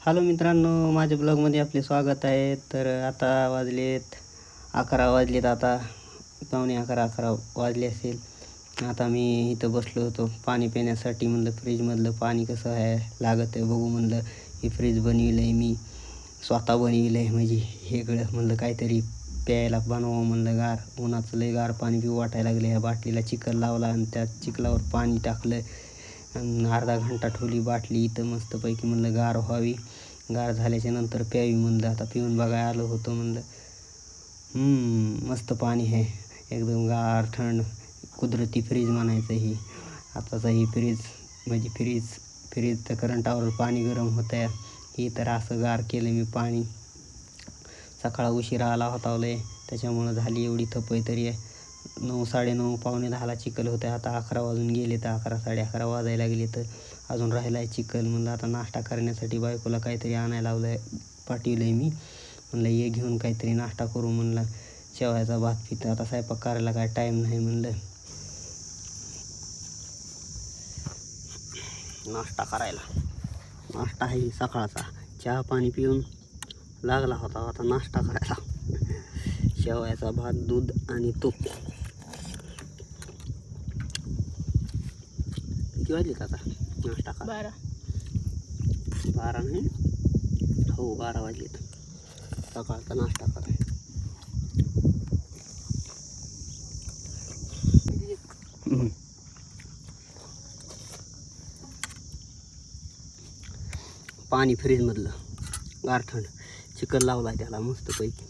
Hello मित्रांनो माझ्या ब्लॉगमध्ये आपले स्वागत आहे. तर आता वाजलेत अकरा वाजलेत आता. पावणे अकरा अकरा वाजले असेल. आता मी इथं बसलो होतो पाणी पिण्यासाठी म्हणलं फ्रीजमधलं पाणी कसं आहे लागत आहे बघू म्हणलं. हे फ्रीज बनविलं आहे मी स्वतः बनविलं आहे म्हणजे वेगळं म्हणलं काहीतरी प्यायला बनवावं म्हणलं गार. उन्हाचं लय गार पाणी पिऊ वाटायला लागलं ह्या बाटलीला चिखल लावला आणि त्या चिखलावर पाणी टाकलं. अर्धा घंटा ठेवली बाटली इथं मस्तपैकी म्हणलं गार व्हावी. गार झाल्याच्यानंतर प्यावी म्हणलं. आता पिऊन बघायला आलो होतो म्हणलं. मस्त पाणी आहे. एकदम गार थंड कुदरती फ्रीज म्हणायचं ही. आताचं ही फ्रीज म्हणजे फ्रीज फ्रीज तर करंटावर पाणी गरम होतं आहे ही तर असं गार केलं मी पाणी. सकाळ उशिरा आला होता लय. त्याच्यामुळं झाली एवढी थपई तरी आहे. नऊ साडेनऊ पावणे दहाला चिखल होते आता अकरा वाजून गेले तर अकरा साडे अकरा वाजायला लागले तर अजून राहिला आहे चिखल. म्हणलं आता नाश्ता करण्यासाठी बायकोला काहीतरी आणायला लावलं आहे पाठवलं आहे मी. म्हणलं ये घेऊन काहीतरी नाश्ता करू. म्हणलं शेवयाचा भात पित आता स्वयंपाक करायला काय टाईम नाही. म्हणलं नाश्ता करायला. नाश्ता आहे सकाळचा. चहा पाणी पिऊन लागला होता. आता नाश्ता करायला. शेवयाचा भात दूध आणि तूप. किती वाजलेत आता? नाश्ता करा बारा. बारा नाही? हो बारा वाजलेत. सकाळचा नाश्ता करा. पाणी फ्रीजमधलं. गारठंड चिकन लावला त्याला मस्तपैकी.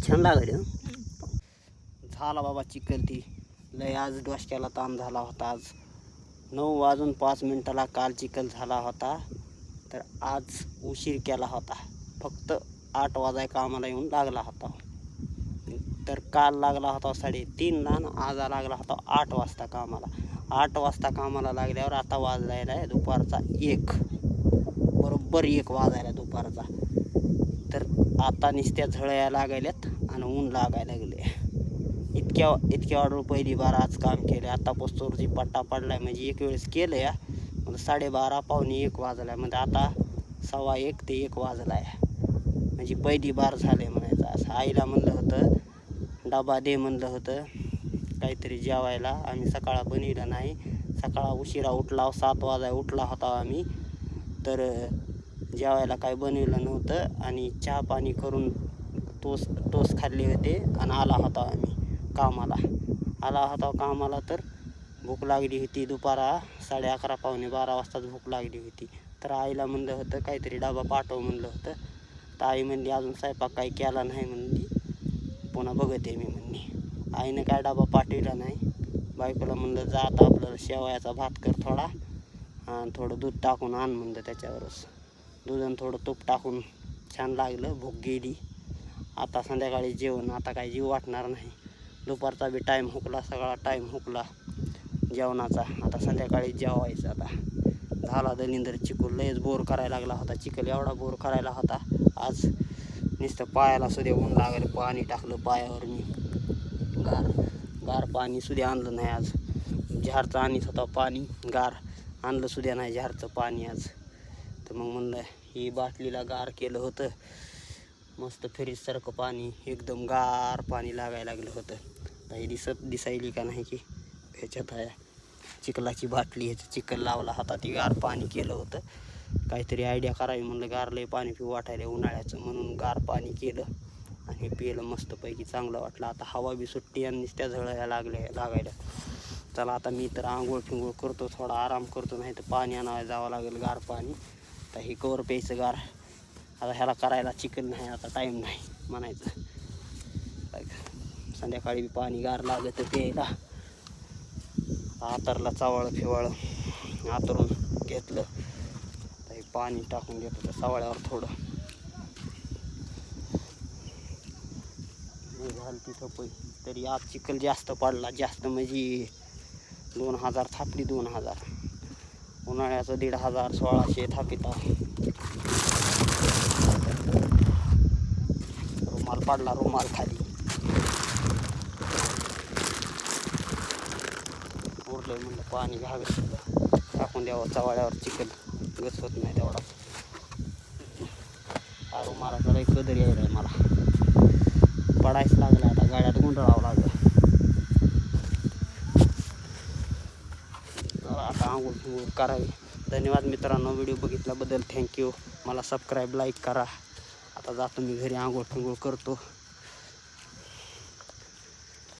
छान लागले? झाला बाबा चिकन ती. लय आज डोसक्याला ताण झाला होता आज. नऊ वाजून पाच मिनटाला काल चिखल झाला होता. तर आज उशीर केला होता. फक्त आठ वाजाय कामाला येऊन लागला होता. तर काल लागला होता साडेतीनला आणि आज लागला होता आठ वाजता कामाला. आठ वाजता कामाला लागल्यावर आता वाजलायला आहे दुपारचा एक. बरोबर एक वाजायला दुपारचा. तर आता नुसत्या झळया लागायल्यात आणि ऊन लागायला लागले. इतक्या इतक्या ऑर्डर पहिली बार आज काम केलं आता पोस्टरची पट्टा पडलाय म्हणजे एक वेळेस केलं या मग म्हणजे साडेबारा पावणे एक वाजलाय. म्हणजे आता सव्वा एक ते एक वाजलाय. म्हणजे पहिली बार झाले म्हणायचं. असं आईला म्हणलं होतं डबा दे म्हणलं होतं. काहीतरी जेवायला. आम्ही सकाळ बनविलं नाही. सकाळ उशिरा उठला. सात वाजाय उठला होता आम्ही. तर जेवायला काय बनविलं नव्हतं. आणि चहा पाणी करून टोस टोस खाल्ले होते. आणि आला होता आम्ही. कामाला. आला होता कामाला तर भूक लागली होती. दुपारा साडे अकरा पावणे बारा वाजताच भूक लागली होती. तर आईला म्हणलं होतं काहीतरी डबा पाठव म्हणलं होतं. तर आई म्हणली अजून स्वयंपाक काही केला नाही म्हणली. पुन्हा बघते मी म्हणली. आईनं काय डबा पाठविला नाही. बायकोला म्हणलं जा आता आपलं शेवयाचा भात कर थोडा आणि थोडं दूध टाकून आण म्हणलं त्याच्यावरच. दूध थोडं तूप टाकून छान लागलं भूक गेली. आता संध्याकाळी जेवण आता काही जीव वाटणार नाही. दुपारचा बी टाईम हुकला सगळा टाईम हुकला. जेवणाचा. आता संध्याकाळी जेवायचं आता. झाला दलिंदर चिकूल. लयच बोर करायला लागला होता चिकल. एवढा बोर करायला होता. आज नुसतं पायाला सुद्धा ऊन लागलं. पाणी टाकलं पायावर मी गार गार पाणी सुद्धा आणलं नाही आज. झारचं आणत होता पाणी. गार आणलं सुद्धा नाही झारचं पाणी आज. तर मग म्हणलं ही बाटलीला गार केलं होतं. मस्त फ्रीजसारखं पाणी एकदम गार पाणी लागायला लागलं होतं. काही दिसत दिसायली का नाही की? ह्याच्यात आहे. चिखलाची बाटली ह्याचं चिखल लावला हातात ती गार पाणी केलं होतं. काहीतरी आयडिया करावी म्हणलं गारलंय पाणी पिऊ वाटायला उन्हाळ्याचं म्हणून गार पाणी केलं. आणि पिलं मस्तपैकी चांगलं वाटलं. आता हवा बी सुट्टी आणि नुसत्या झळया लागल्या लागायला चला आता मी तर आंघोळ फिंगोळ करतो थोडा आराम करतो नाही तर पाणी आणायला जावं लागेल गार पाणी. तर हे कवर प्यायचं गार. आता ह्याला करायला चिकन नाही आता टाईम नाही म्हणायचं. संध्याकाळी बी पाणी गार लागतं प्यायला. आतरला चावळ फिवाळ आतरून घेतलं. तर हे पाणी टाकून घेतो त्या सावळ्यावर थोडं. झालं तिथं पण. तरी आज चिखल जास्त पडला जास्त म्हणजे दोन हजार थापली दोन हजार. उन्हाळ्याचं दीड हजार सोळाशे थापिता. रुमाल पाडला रुमाल खाली. उरलं म्हणलं पाणी घ्यावे टाकून द्यावं चवाळ्यावर चिकन. गच होत नाही तेवढा. रुमाला जरा कदर यायला आहे मला. पडायच लागलं आता गाड्यात गुंडळावं लागलं चला आता आंघोळ फिंघोळ करावी. धन्यवाद मित्रांनो व्हिडिओ बघितल्याबद्दल थँक्यू. मला सबस्क्राईब लाईक करा. आता जातो मी घरी आंघोळ फिंगोळ करतो.